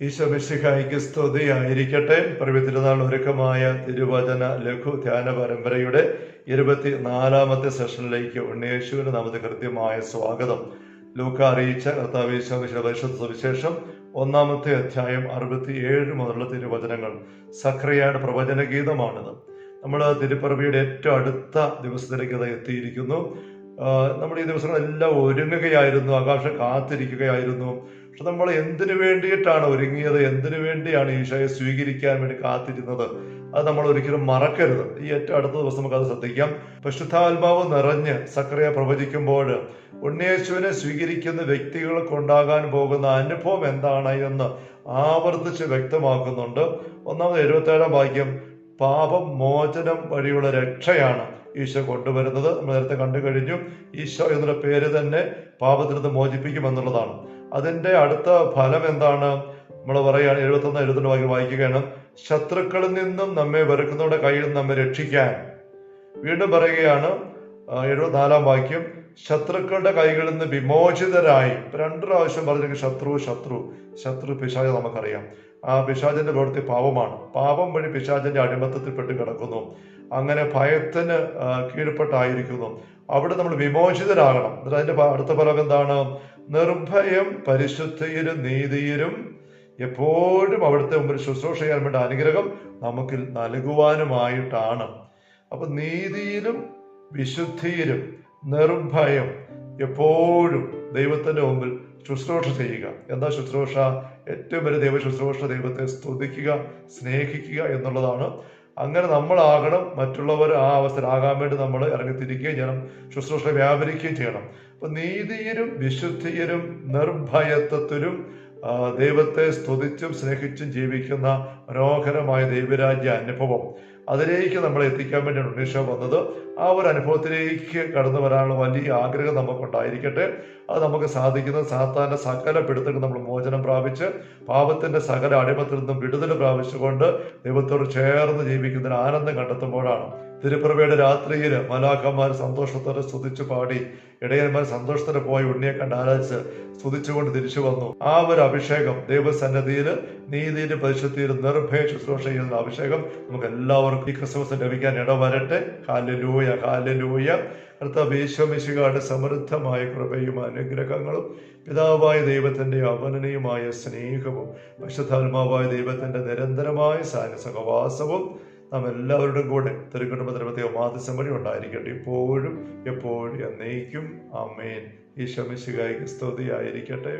ഈശോ മിശിഹായിക്ക് സ്തുതിയായിരിക്കട്ടെ പ്രവിത്തിരുന്നാൾ ഒരുക്കമായ തിരുവചന ലഘു ധ്യാന പരമ്പരയുടെ ഇരുപത്തി നാലാമത്തെ സെഷനിലേക്ക് ഉണ്ണേശുവിന് നമുക്ക് കൃത്യമായ സ്വാഗതം. ലൂക്ക അറിയിച്ച കർത്താവ് ഈശോ മിശിഹ പരിശുദ്ധ സുവിശേഷം ഒന്നാമത്തെ അധ്യായം അറുപത്തിയേഴ് മുതലുള്ള തിരുവചനങ്ങൾ സക്രിയയുടെ പ്രവചന ഗീതമാണിത്. നമ്മൾ തിരുപ്പറവിയുടെ ഏറ്റവും അടുത്ത ദിവസത്തിലേക്ക് അത് എത്തിയിരിക്കുന്നു. നമ്മൾ ഈ ദിവസങ്ങളെല്ലാം ഒരുങ്ങുകയായിരുന്നു. ആകാശം കാത്തിരിക്കുകയായിരുന്നു. പക്ഷെ നമ്മൾ എന്തിനു വേണ്ടിയിട്ടാണ് ഒരുങ്ങിയത്? എന്തിനു വേണ്ടിയാണ് ഈശോയെ സ്വീകരിക്കാൻ വേണ്ടി കാത്തിരുന്നത്? അത് നമ്മൾ ഒരിക്കലും മറക്കരുത്. ഈ ഏറ്റവും അടുത്ത ദിവസം നമുക്ക് അത് ശ്രദ്ധിക്കാം. പരിശുദ്ധാത്മാവ് നിറഞ്ഞ് സക്രിയ പ്രവചിക്കുമ്പോൾ ഉണ്ണിയേശുവിനെ സ്വീകരിക്കുന്ന വ്യക്തികൾക്കുണ്ടാകാൻ പോകുന്ന അനുഭവം എന്താണ് എന്ന് ആവർത്തിച്ച് വ്യക്തമാക്കുന്നുണ്ട്. ഒന്നാമത് എഴുപത്തേഴാം വാക്യം പാപം മോചനം വഴിയുള്ള രക്ഷയാണ്. ഈശോ കൊണ്ടുവരുന്നത് നമ്മൾ നേരത്തെ കണ്ടു കഴിഞ്ഞു. ഈശോ എന്നുള്ള പേര് തന്നെ പാപത്തിൽ നിന്ന് മോചിപ്പിക്കും എന്നുള്ളതാണ് അതിന്റെ അടുത്ത ഫലം എന്താണ്? നമ്മൾ പറയുകയാണ് എഴുപത്തൊന്ന് എഴുപത്തിരണ്ട് വാക്യം വായിക്കുകയാണ്. ശത്രുക്കളിൽ നിന്നും നമ്മെ വെറുക്കുന്നവരുടെ കയ്യിൽ നിന്ന് നമ്മെ രക്ഷിക്കാൻ. വീണ്ടും പറയുകയാണ് എഴുപത്തിനാലാം വാക്യം. ശത്രുക്കളുടെ കൈകളിൽ നിന്ന് വിമോചിതരായി. രണ്ട് പ്രാവശ്യം പറഞ്ഞെങ്കിൽ ശത്രു ശത്രു. ശത്രു പിശാജ് നമുക്കറിയാം. ആ പിശാചിന്റെ പ്രവൃത്തി പാപമാണ്. പാപം വഴി പിശാചിന്റെ അടിമത്തത്തിൽപ്പെട്ട് കിടക്കുന്നു. അങ്ങനെ ഭയത്തിന് കീഴ്പ്പെട്ടായിരിക്കുന്നു. അവിടെ നമ്മൾ വിമോചിതരാകണം. എന്നിട്ട് അതിന്റെ അടുത്ത ഫലം എന്താണ്? നിർഭയം പരിശുദ്ധിയിലും നീതിയിലും എപ്പോഴും അവിടുത്തെ മുമ്പിൽ ശുശ്രൂഷ ചെയ്യാൻ വേണ്ട അനുഗ്രഹം നമുക്ക് നൽകുവാനുമായിട്ടാണ്. അപ്പൊ നീതിയിലും വിശുദ്ധിയിലും നിർഭയം എപ്പോഴും ദൈവത്തിന്റെ മുമ്പിൽ ശുശ്രൂഷ ചെയ്യുക. എന്താ ശുശ്രൂഷ? ഏറ്റവും വലിയ ദൈവ ശുശ്രൂഷ ദൈവത്തെ സ്തുതിക്കുക സ്നേഹിക്കുക എന്നുള്ളതാണ് അങ്ങനെ നമ്മളാകണം മറ്റുള്ളവർ ആ അവസ്ഥയിലാകാൻ വേണ്ടി നമ്മൾ ഇറങ്ങിത്തിരിക്കുകയും ചെയ്യണം ശുശ്രൂഷ വ്യാപരിക്കുകയും ചെയ്യണം. അപ്പൊ നീതിയിലും വിശുദ്ധിയിലും നിർഭയത്വത്തിലും ദൈവത്തെ സ്തുതിച്ചും സ്നേഹിച്ചും ജീവിക്കുന്ന മനോഹരമായ ദൈവരാജ്യ അനുഭവം. അതിലേക്ക് നമ്മളെ എത്തിക്കാൻ വേണ്ടിയാണ് ഉണ്ണീഷ വന്നത്. ആ ഒരു അനുഭവത്തിലേക്ക് കടന്നു വരാനുള്ള വലിയ ആഗ്രഹം നമുക്കുണ്ടായിരിക്കട്ടെ. അത് നമുക്ക് സാധിക്കുന്നത് സാത്താന്റെ സകല പിടുത്തങ്ങൾ നമ്മൾ മോചനം പ്രാപിച്ച് പാപത്തിന്റെ സകല അടിമത്തിൽ നിന്നും വിടുതൽ പ്രാപിച്ചുകൊണ്ട് ദൈവത്തോട് ചേർന്ന് ജീവിക്കുന്നതിന് ആനന്ദം കണ്ടെത്തുമ്പോഴാണ് തിരുപ്പിറവയുടെ രാത്രിയിൽ മലാഖന്മാർ സന്തോഷത്തോടെ സ്തുതിച്ചു പാടി ഇടയന്മാർ സന്തോഷത്തോടെ പോയി ഉണ്ണിയെ കണ്ട് ആരാധിച്ച് സ്തുതിച്ചുകൊണ്ട് തിരിച്ചു വന്നു. ആ ഒരു അഭിഷേകം ദൈവസന്നദ്ധിയിൽ നീതിയിലും പരിശുദ്ധിയിൽ നിർഭയ ശുശ്രൂഷ ചെയ്യുന്ന അഭിഷേകം നമുക്ക് എല്ലാവർക്കും ഈ ക്രിസ്മസ് ലഭിക്കാൻ ഇടവരട്ടെ ഹാലലൂയ ഹാലലൂയ അടുത്ത ഈശോമിശികാട് സമൃദ്ധമായ കൃപയും അനുഗ്രഹങ്ങളും പിതാവായ ദൈവത്തിന്റെ അവനനയുമായ സ്നേഹവും പശുധാത്മാവായ ദൈവത്തിന്റെ നിരന്തരമായ സാന്നിധ്യ സഹവാസവും നാം എല്ലാവരുടെയും കൂടെ തിരുക്കുടുംബത്തിന് പ്രത്യേക മാധ്യസം വഴി ഉണ്ടായിരിക്കട്ടെ. ഇപ്പോഴും എപ്പോഴും എന്നേക്കും. അമേൻ ഈശോമിശികായ്ക്ക് സ്തുതിയായിരിക്കട്ടെ.